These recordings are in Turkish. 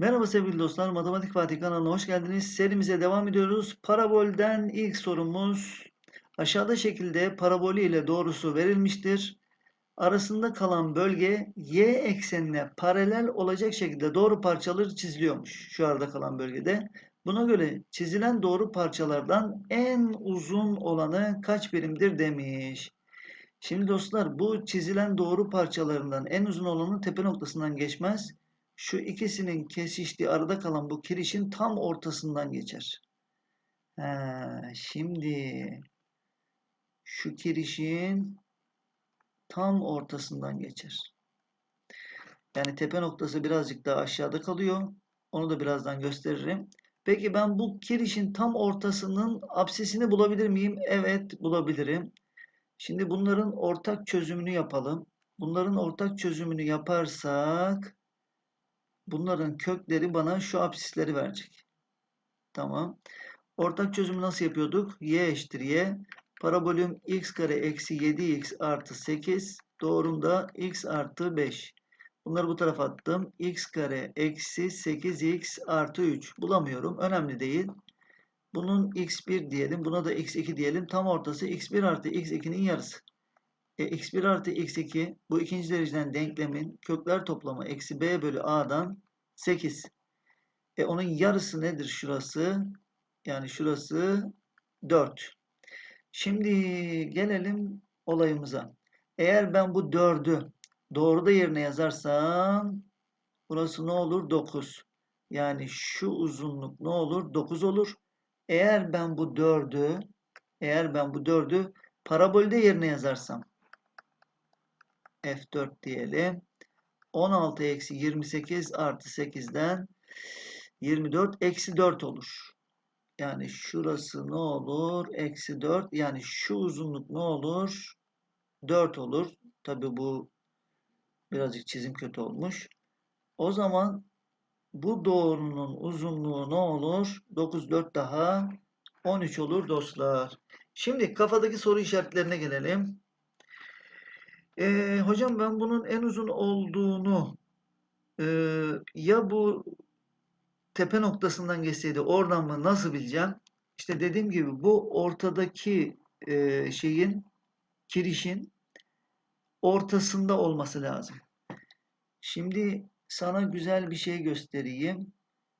Merhaba sevgili dostlar, Matematik Fatih kanalına hoş geldiniz. Serimize devam ediyoruz. Parabolden ilk sorumuz aşağıda şekilde parabolü ile doğrusu verilmiştir. Arasında kalan bölge y eksenine paralel olacak şekilde doğru parçaları çiziliyormuş şu arada kalan bölgede. Buna göre çizilen doğru parçalardan en uzun olanı kaç birimdir demiş. Şimdi dostlar bu çizilen doğru parçalarından en uzun olanı tepe noktasından geçmez şu ikisinin kesiştiği arada kalan bu kirişin tam ortasından geçer. He, şimdi şu kirişin tam ortasından geçer. Yani tepe noktası birazcık daha aşağıda kalıyor. Onu da birazdan gösteririm. Peki ben bu kirişin tam ortasının apsisini bulabilir miyim? Evet bulabilirim. Şimdi bunların ortak çözümünü yapalım. Bunların ortak çözümünü yaparsak Bunların kökleri bana şu apsisleri verecek. Tamam. Ortak çözümü nasıl yapıyorduk? y eşittir y. Parabolüm x kare eksi 7x artı 8. Doğrumda x artı 5. Bunları bu tarafa attım. x kare eksi 8x artı 3. Bulamıyorum. Önemli değil. Bunun x1 diyelim. Buna da x2 diyelim. Tam ortası x1 artı x2'nin yarısı. E, x1 artı x2 bu ikinci dereceden denklemin kökler toplamı eksi b bölü a'dan 8. E, onun yarısı nedir şurası? Yani şurası 4. Şimdi gelelim olayımıza. Eğer ben bu 4'ü doğruda yerine yazarsam burası ne olur? 9. Yani şu uzunluk ne olur? 9 olur. Eğer ben bu 4'ü eğer ben bu 4'ü parabolde yerine yazarsam F4 diyelim. 16 eksi 28 artı 8'den 24 eksi 4 olur. Yani şurası ne olur? Eksi 4. Yani şu uzunluk ne olur? 4 olur. Tabi bu birazcık çizim kötü olmuş. O zaman bu doğrunun uzunluğu ne olur? 9 4 daha 13 olur dostlar. Şimdi kafadaki soru işaretlerine gelelim. Ee, hocam ben bunun en uzun olduğunu e, ya bu tepe noktasından geçseydi oradan mı nasıl bileceğim? İşte dediğim gibi bu ortadaki e, şeyin kirişin ortasında olması lazım. Şimdi sana güzel bir şey göstereyim.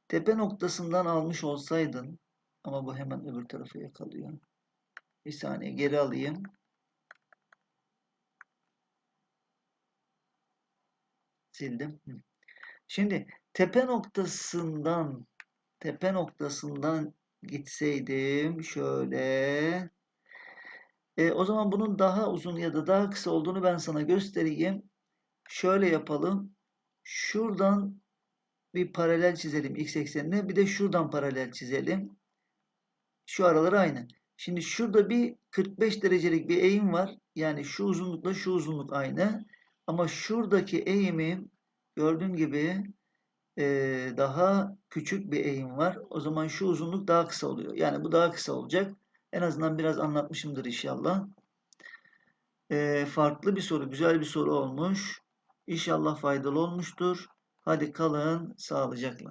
Tepe noktasından almış olsaydın ama bu hemen öbür tarafa yakalıyor. Bir saniye geri alayım. Sildim. Şimdi tepe noktasından tepe noktasından gitseydim şöyle e, o zaman bunun daha uzun ya da daha kısa olduğunu ben sana göstereyim. Şöyle yapalım. Şuradan bir paralel çizelim x eksenine. Bir de şuradan paralel çizelim. Şu aralar aynı. Şimdi şurada bir 45 derecelik bir eğim var. Yani şu uzunlukla şu uzunluk aynı. Ama şuradaki eğimim gördüğün gibi e, daha küçük bir eğim var. O zaman şu uzunluk daha kısa oluyor. Yani bu daha kısa olacak. En azından biraz anlatmışımdır inşallah. E, farklı bir soru, güzel bir soru olmuş. İnşallah faydalı olmuştur. Hadi kalın sağlıcakla.